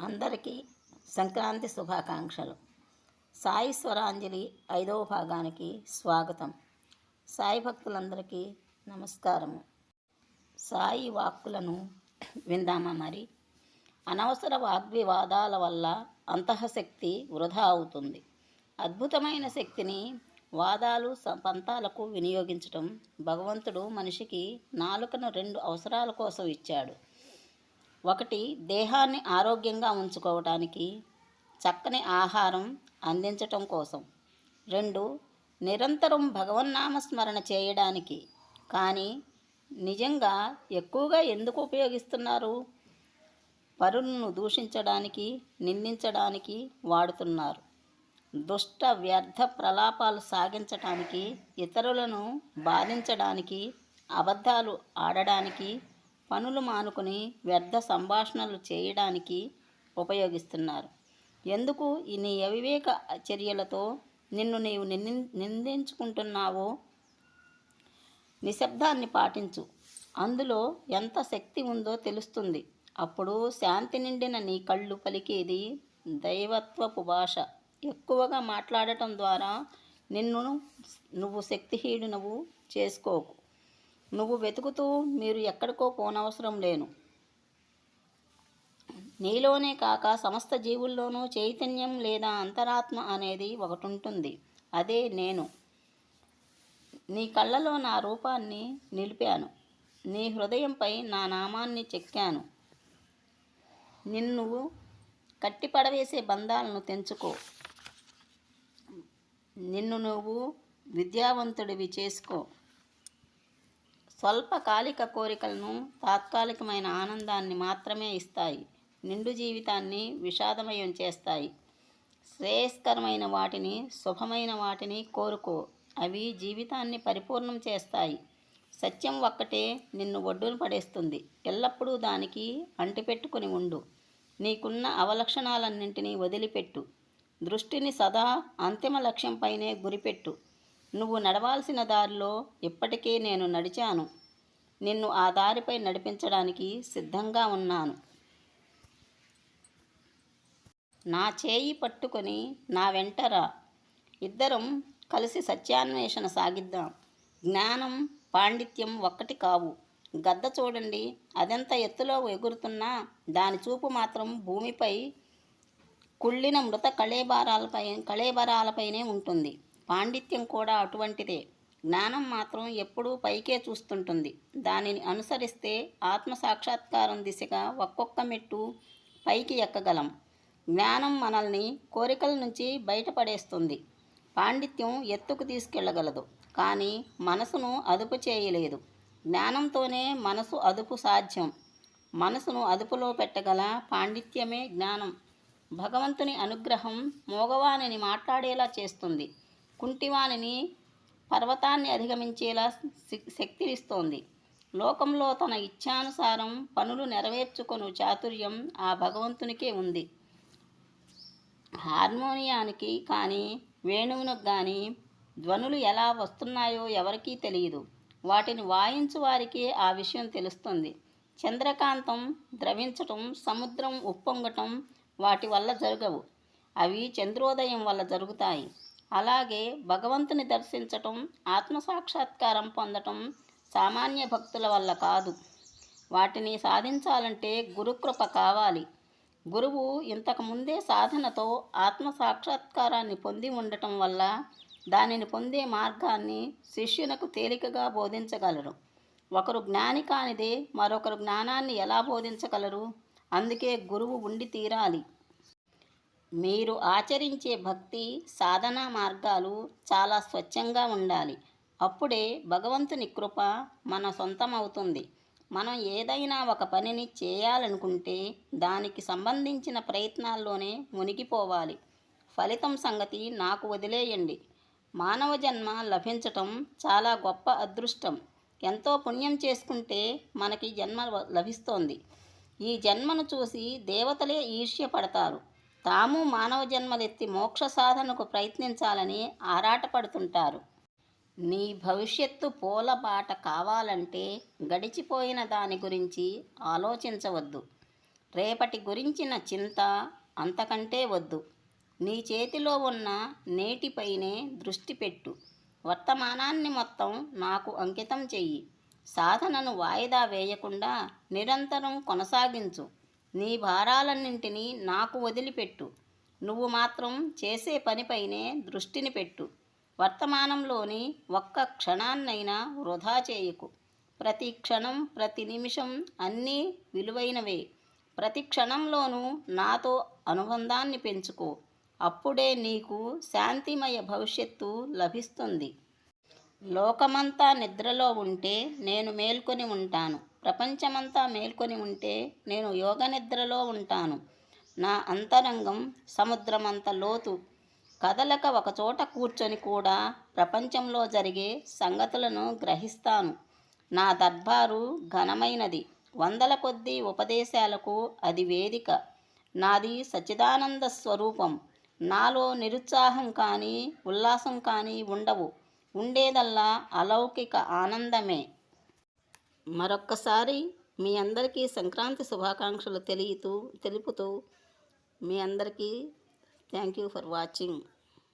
అందరికీ సంక్రాంతి శుభాకాంక్షలు. సాయి స్వరాంజలి ఐదవ భాగానికి స్వాగతం. సాయి భక్తులందరికీ నమస్కారము. సాయి వాక్కులను విందామా మరి? అనవసర వాగ్వివాదాల వల్ల అంతఃశక్తి వృధా అవుతుంది. అద్భుతమైన శక్తిని వాదాలు పంతాలకు వినియోగించటం భగవంతుడు మనిషికి నాలుకను రెండు అవసరాల కోసం ఇచ్చాడు. ఒకటి దేహాన్ని ఆరోగ్యంగా ఉంచుకోవటానికి చక్కని ఆహారం అందించటం కోసం. రెండు నిరంతరం భగవన్నామస్మరణ చేయడానికి. కానీ నిజంగా ఎక్కువగా ఎందుకు ఉపయోగిస్తున్నారు? పరులను దూషించడానికి నిందించడానికి వాడుతున్నారు. దుష్ట వ్యర్థ ప్రలాపాలు సాగించటానికి ఇతరులను బాధించడానికి అబద్ధాలు ఆడడానికి పనులు మానుకుని వ్యర్థ సంభాషణలు చేయడానికి ఉపయోగిస్తున్నారు. ఎందుకు ఈ నీ అవివేక చర్యలతో నిన్ను నీవు నింది నిందించుకుంటున్నావో? నిశ్శబ్దాన్ని పాటించు. అందులో ఎంత శక్తి ఉందో తెలుస్తుంది. అప్పుడు శాంతి నిండిన నీ కళ్ళు పలికేది దైవత్వపు భాష. ఎక్కువగా మాట్లాడటం ద్వారా నిన్ను నువ్వు శక్తిహీనునవు చేసుకోకు. నువ్వు వెతుకుతూ మీరు ఎక్కడికో పోనవసరం లేను నీలోనే కాక సమస్త జీవుల్లోనూ చైతన్యం లేదా అంతరాత్మ అనేది ఒకటి ఉంటుంది అదే నేను. నీ కళ్ళలో నా రూపాన్ని నిలిపాను. నీ హృదయంపై నా నామాన్ని చెక్కాను. నిన్ను కట్టిపడవేసే బంధాలను తెంచుకో. నిన్ను నువ్వు విద్యావంతుడివి చేసుకో. స్వల్పకాలిక కోరికలను తాత్కాలికమైన ఆనందాన్ని మాత్రమే ఇస్తాయి. నిండు జీవితాన్ని విషాదమయం చేస్తాయి. శ్రేయస్కరమైన వాటిని శుభమైన వాటిని కోరుకో. అవి జీవితాన్ని పరిపూర్ణం చేస్తాయి. సత్యం ఒక్కటే నిన్ను ఒడ్డును పడేస్తుంది. ఎల్లప్పుడూ దానికి అంటిపెట్టుకుని ఉండు. నీకున్న అవలక్షణాలన్నింటినీ వదిలిపెట్టు. దృష్టిని సదా అంతిమ లక్ష్యంపైనే గురిపెట్టు. నువ్వు నడవాల్సిన దారిలో ఇప్పటికే నేను నడిచాను. నిన్ను ఆ దారిపై నడిపించడానికి సిద్ధంగా ఉన్నాను. నా చేయి పట్టుకొని నా వెంటరా ఇద్దరం కలిసి సత్యాన్వేషణ సాగిద్దాం. జ్ఞానం పాండిత్యం ఒక్కటి కావు. గద్ద చూడండి. అదెంత ఎత్తులో ఎగురుతున్నా దాని చూపు మాత్రం భూమిపై కుళ్ళిన మృత కళేబారాలపై కళేబరాలపైనే ఉంటుంది. పాండిత్యం కూడా అటువంటిదే. జ్ఞానం మాత్రం ఎప్పుడూ పైకే చూస్తుంటుంది. దానిని అనుసరిస్తే ఆత్మ సాక్షాత్కారం దిశగా ఒక్కొక్క మెట్టు పైకి ఎక్కగలం. జ్ఞానం మనల్ని కోరికల నుంచి బయటపడేస్తుంది. పాండిత్యం ఎత్తుకు తీసుకెళ్ళగలదు కానీ మనసును అదుపు చేయలేదు. జ్ఞానంతోనే మనసు అదుపు సాధ్యం. మనసును అదుపులో పెట్టగల పాండిత్యమే జ్ఞానం. భగవంతుని అనుగ్రహం మోగవానిని మాట్లాడేలా చేస్తుంది. కుంటివానిని పర్వతాన్ని అధిగమించేలా శక్- శక్తినిస్తోంది. లోకంలో తన ఇచ్ఛానుసారం పనులు నెరవేర్చుకొను చాతుర్యం ఆ భగవంతునికే ఉంది. హార్మోనియానికి కానీ వేణువునకు కానీ ధ్వనులు ఎలా వస్తున్నాయో ఎవరికీ తెలియదు. వాటిని వాయించు వారికే ఆ విషయం తెలుస్తుంది. చంద్రకాంతం ద్రవించటం సముద్రం ఉప్పొంగటం వాటి వల్ల జరగవు. అవి చంద్రోదయం వల్ల జరుగుతాయి. అలాగే భగవంతుని దర్శించటం ఆత్మసాక్షాత్కారం పొందటం సామాన్య భక్తుల వల్ల కాదు. వాటిని సాధించాలంటే గురుకృప కావాలి. గురువు ఇంతకు ముందే సాధనతో ఆత్మ సాక్షాత్కారాన్ని పొంది ఉండటం వల్ల దానిని పొందే మార్గాన్ని శిష్యునకు తేలికగా బోధించగలరు. ఒకరు జ్ఞాని కానిదే మరొకరు జ్ఞానాన్ని ఎలా బోధించగలరు? అందుకే గురువు ఉండి తీరాలి. మీరు ఆచరించే భక్తి సాధనా మార్గాలు చాలా స్వచ్ఛంగా ఉండాలి. అప్పుడే భగవంతుని కృప మన సొంతమవుతుంది. మనం ఏదైనా ఒక పనిని చేయాలనుకుంటే దానికి సంబంధించిన ప్రయత్నాల్లోనే మునిగిపోవాలి. ఫలితం సంగతి నాకు వదిలేయండి. మానవ జన్మ లభించటం చాలా గొప్ప అదృష్టం. ఎంతో పుణ్యం చేసుకుంటే మనకి జన్మ లభిస్తోంది. ఈ జన్మను చూసి దేవతలే ఈర్ష్య పడతారు తాము మానవ జన్మలెత్తి మోక్ష సాధనకు ప్రయత్నించాలని ఆరాటపడుతుంటారు. నీ భవిష్యత్తు పూల బాట కావాలంటే గడిచిపోయిన దాని గురించి ఆలోచించవద్దు. రేపటి గురించిన చింత అంతకంటే వద్దు. నీ చేతిలో ఉన్న నేటిపైనే దృష్టి పెట్టు. వర్తమానాన్ని మొత్తం నాకు అంకితం చెయ్యి. సాధనను వాయిదా వేయకుండా నిరంతరం కొనసాగించు. నీ భారాలన్నింటినీ నాకు వదిలిపెట్టు. నువ్వు మాత్రం చేసే పనిపైనే దృష్టిని పెట్టు. వర్తమానంలోని ఒక్క క్షణాన్నైనా వృధా చేయకు. ప్రతి క్షణం ప్రతి నిమిషం అన్నీ విలువైనవే. ప్రతి క్షణంలోనూ నాతో అనుబంధాన్ని పెంచుకో. అప్పుడే నీకు శాంతిమయ భవిష్యత్తు లభిస్తుంది. లోకమంతా నిద్రలో ఉంటే నేను మేల్కొని ఉంటాను. ప్రపంచమంతా మేల్కొని ఉంటే నేను యోగ నిద్రలో ఉంటాను. నా అంతరంగం సముద్రమంత లోతు. కదలక ఒకచోట కూర్చొని కూడా ప్రపంచంలో జరిగే సంగతులను గ్రహిస్తాను. నా దర్బారు ఘనమైనది. వందల కొద్దీ ఉపదేశాలకు అది వేదిక. నాది సచిదానంద స్వరూపం. నాలో నిరుత్సాహం కానీ ఉల్లాసం కానీ ఉండవు. ఉండేదల్లా అలౌకిక ఆనందమే. మరొక్కసారి మీ అందరికీ సంక్రాంతి శుభాకాంక్షలు తెలియతూ తెలుపుతూ మీ అందరికీ థ్యాంక్ యూ ఫర్ వాచింగ్